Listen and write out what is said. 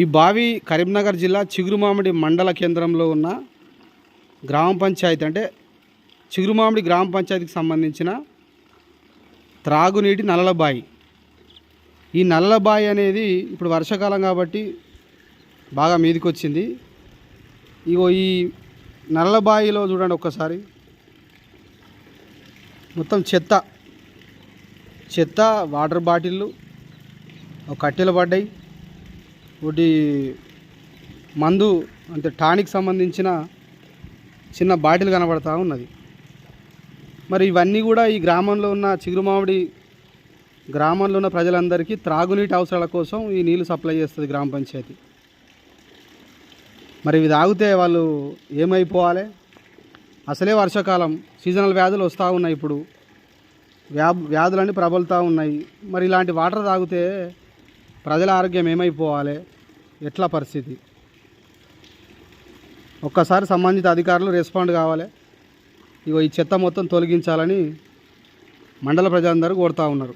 ఈ బావి కరీంనగర్ జిల్లా చిగురుమామిడి మండల కేంద్రంలో ఉన్న గ్రామ పంచాయతీ అంటే చిగురుమామిడి గ్రామ పంచాయతీకి సంబంధించిన త్రాగునీటి నల్లల బావి ఈ నల్లల బావి అనేది ఇప్పుడు వర్షాకాలం కాబట్టి బాగా మీదికి వచ్చింది ఇగో ఈ నల్ల బావిలో చూడండి ఒక్కసారి. మొత్తం చెత్త చెత్త వాటర్ బాటిళ్ళు కట్టెలు పడ్డాయి. ఒకటి మందు అంటే టానిక్ సంబంధించిన చిన్న బాటిల్ కనబడతా ఉన్నది. మరి ఇవన్నీ కూడా ఈ గ్రామంలో ఉన్న చిగురుమామిడి గ్రామంలో ఉన్న ప్రజలందరికీ త్రాగునీటి అవసరాల కోసం ఈ నీళ్ళు సప్లై చేస్తుంది గ్రామ పంచాయతీ. మరి ఇవి తాగితే వాళ్ళు ఏమైపోవాలి? అసలే వర్షాకాలం సీజనల్ వ్యాధులు వస్తూ ఉన్నాయి ఇప్పుడు. వ్యా వ్యాధులన్నీ ప్రబలుతూ ఉన్నాయి. మరి ఇలాంటి వాటర్ తాగితే ప్రజల ఆరోగ్యం ఏమైపోవాలి? ఎట్లా పరిస్థితి? ఒక్కసారి సంబంధిత అధికారులు రెస్పాండ్ కావాలి. ఇగో ఈ చెత్త మొత్తం తొలగించాలని మండల ప్రజలందరూ కోరుతూ ఉన్నారు.